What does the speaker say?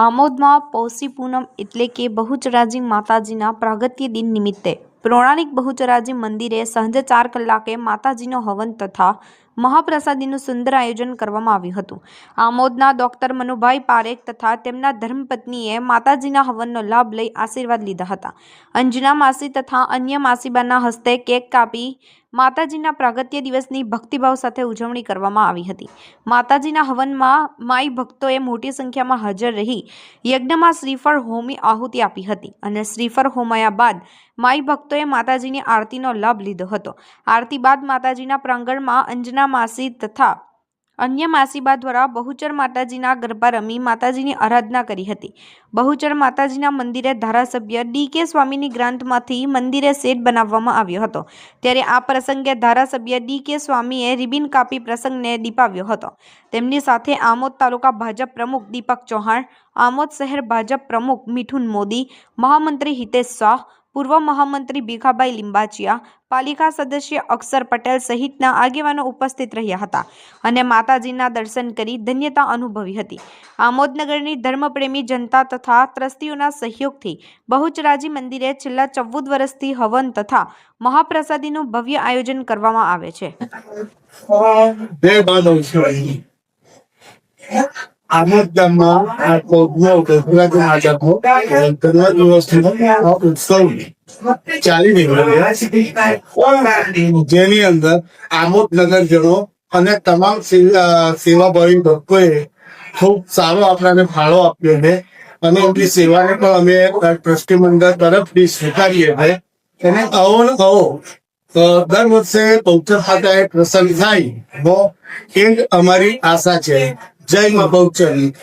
આમોદમાં પૌષી પૂનમ એટલે કે બહુચરાજી માતાજીના પ્રાગત્ય દિન નિમિત્તે. પૌરાણિક બહુચરાજી મંદિરે સાંજે ચાર કલાકે માતાજીનો હવન તથા મહાપ્રસાદીનું સુંદર આયોજન કરવામાં આવ્યું હતું. આમોદના ડોક્ટર મનુભાઈ પારેખ તથા તેમના ધર્મપત્નીએ માતાજીના હવનનો લાભ લઈ આશીર્વાદ લીધા હતા. અંજના માસી તથા અન્ય માસીબાના હસ્તે કેક કાપી માતાજીના પ્રાગત્ય દિવસની ભક્તિભાવ સાથે ઉજવણી કરવામાં આવી હતી. માતાજીના હવનમાં માઈ ભક્તોએ મોટી સંખ્યામાં હાજર રહી યજ્ઞમાં શ્રીફળ હોમી આહુતિ આપી હતી અને શ્રીફળ હોમાયા બાદ માઈ ભક્તોએ માતાજીની આરતીનો લાભ લીધો હતો. આરતી બાદ માતાજીના પ્રાંગણમાં અંજના માસી તથા અન્ય માસીબા દ્વારા બહુચર માતાજીના ગરબા રમી માતાજીની આરાધના કરી હતી. બહુચર માતાજીના મંદિરે ધારાસભ્ય ડી કે સ્વામીની ગ્રાન્ટમાંથી મંદિરે સેટ બનાવવામાં આવ્યો હતો. ત્યારે આ પ્રસંગે ધારાસભ્ય ડી કે સ્વામીએ રિબિન કાપી પ્રસંગને દીપાવ્યો હતો. તેમની સાથે આમોદ તાલુકા ભાજપ પ્રમુખ દીપક ચૌહાણ, આમોદ શહેર ભાજપ પ્રમુખ મિઠુન મોદી, મહામંત્રી હિતેશ શાહ પૂર્વ મહામંત્રી ભીખાભાઈ લિંબાચિયા, પાલિકા સદસ્ય અક્ષર પટેલ સહિતના આગેવાનો ઉપસ્થિત રહ્યા હતા અને માતાજીના દર્શન કરી ધન્યતા અનુભવી હતી. આમોદનગરની ધર્મપ્રેમી જનતા તથા ત્રસ્તીઓના સહયોગથી બહુચરાજી મંદિરે છેલ્લા ચૌદ વર્ષથી હવન તથા મહાપ્રસાદીનું ભવ્ય આયોજન કરવામાં આવે છે. છે કોગનો ગુજરાત નાટકનો ગણવા દિવસનો આ ઉત્સવ ચાલી જેની અંદર આમોદનગર નગરજનો અને તમામ સેવાભાવી ભક્તોએ ખૂબ સારો આપણને ફાળો આપ્યો છે અને એમની સેવાને પણ અમે ટ્રસ્ટી મંડળ તરફથી સ્વીકારીએ છીએ એને આવો ને તો દર વર્ષે પૌચર ખાતે પ્રસંગ થાય તો એ અમારી આશા છે Jay my boat tank.